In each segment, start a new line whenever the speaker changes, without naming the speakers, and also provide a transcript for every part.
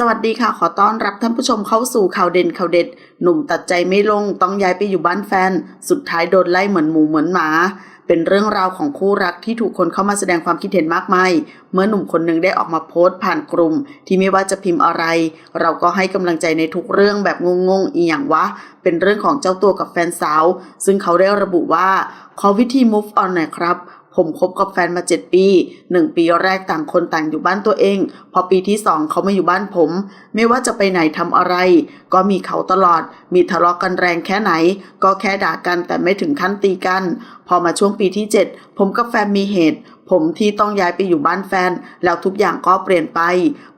สวัสดีค่ะขอต้อนรับท่านผู้ชมเข้าสู่ข่าวเด่นข่าวเด็ด หนุ่มตัดใจไม่ลงต้องย้ายไปอยู่บ้านแฟน สุดท้ายโดนไล่เหมือนหมูเหมือนหมา เป็นเรื่องราวของคู่รักที่ถูกคนเข้ามาแสดงความคิดเห็นมากมายเมื่อหนุ่มคนหนึ่งได้ออกมาโพสต์ผ่านกลุ่ม ที่ไม่ว่าจะพิมพ์อะไร เราก็ให้กำลังใจในทุกเรื่องแบบงงๆอีอย่างวะ เป็นเรื่องของเจ้าตัวกับแฟนสาว ซึ่งเขาได้ระบุว่าขอวิธี move on หน่อยครับ ผมคบกับแฟนมา 7 ปี 1 ปีแรกต่างคนต่างอยู่บ้านตัวเอง พอปีที่ 2 เขามาอยู่บ้านผม ไม่ว่าจะไปไหนทำอะไร ก็มีเขาตลอด มีทะเลาะกันแรงแค่ไหน ก็แค่ด่ากันแต่ไม่ถึงขั้นตีกัน พอมาช่วงปีที่ 7 ผมกับแฟนมีเหตุ ผมที่ต้องย้ายไปอยู่บ้านแฟน แล้วทุกอย่างก็เปลี่ยนไป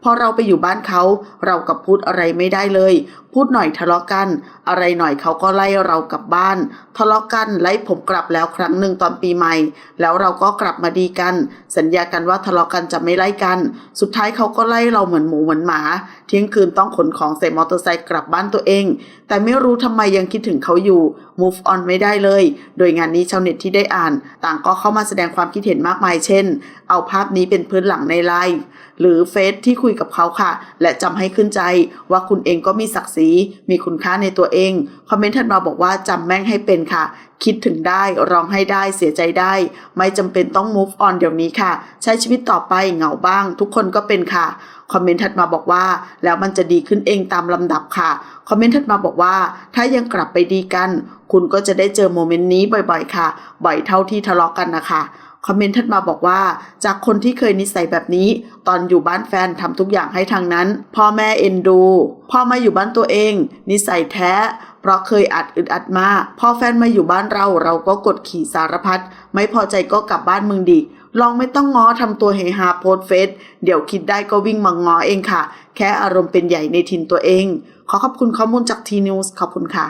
พอเราไปอยู่บ้านเขา เรากับพูดอะไรไม่ได้เลย พูดหน่อยทะเลาะกัน อะไรหน่อยเขาก็ไล่เรากลับบ้าน ทะเลาะกันไล่ผมกลับแล้วครั้งหนึ่งตอนปีใหม่ แล้วเราก็กลับมาดีกัน สัญญากันว่าทะเลาะกันจะไม่ไล่กัน สุดท้ายเขาก็ไล่เราเหมือนหมูเหมือนหมา เที่ยงคืนต้องขนของใส่มอเตอร์ไซค์กลับบ้านตัวเอง แต่ไม่รู้ทำไมยังคิดถึงเขาอยู่ move on ไม่ได้เลย โดยงานนี้ชาวเน็ตที่ได้อ่าน ต่างก็เข้ามาแสดงความคิดเห็นมากมายเช่น เอาภาพนี้เป็นพื้นหลังในไลฟ์หรือเฟซที่คุยกับเขาค่ะ และจำให้ขึ้นใจว่าคุณเองก็มีศักดิ์ศรีมีคุณค่าในตัวเอง คอมเมนต์ถัดมาบอกว่าจำแม่งให้เป็นค่ะ คิดถึงได้ร้องให้ได้เสียใจได้ ไม่จำเป็นต้อง move on เดี๋ยวนี้ค่ะ ใช้ชีวิตต่อไปเหงาบ้าง ทุกคนก็เป็นค่ะคอมเมนต์ถัดมาบอกว่า แล้วมันจะดีขึ้นเองตามลำดับค่ะ คอมเมนต์ถัดมาบอกว่า ถ้ายังกลับไปดีกันคุณก็จะได้เจอโมเมนต์นี้บ่อยๆ ค่ะ บ่อยเท่าที่ทะเลาะกันนะคะคอมเมนต์ถัดมาบอกว่า จากคนที่เคยนิสัยแบบนี้ ตอนอยู่บ้านแฟนทำทุกอย่างให้ทางนั้น พ่อแม่เอ็นดู พ่อมาอยู่บ้านตัวเอง นิสัยแท้ เพราะเคยอัดอึดอัดมากพอแฟนมาอยู่บ้านเราเราก็กดขี่สารพัดไม่พอใจก็กลับบ้านมึงดิลองไม่ต้องง้อทำตัวเฮฮาโพสเฟซเดี๋ยวคิดได้ก็วิ่งมาง้อเองค่ะ แค่อารมณ์เป็นใหญ่ในถิ่นตัวเอง ขอขอบคุณข้อมูลจากทีนิวส์ขอบคุณค่ะ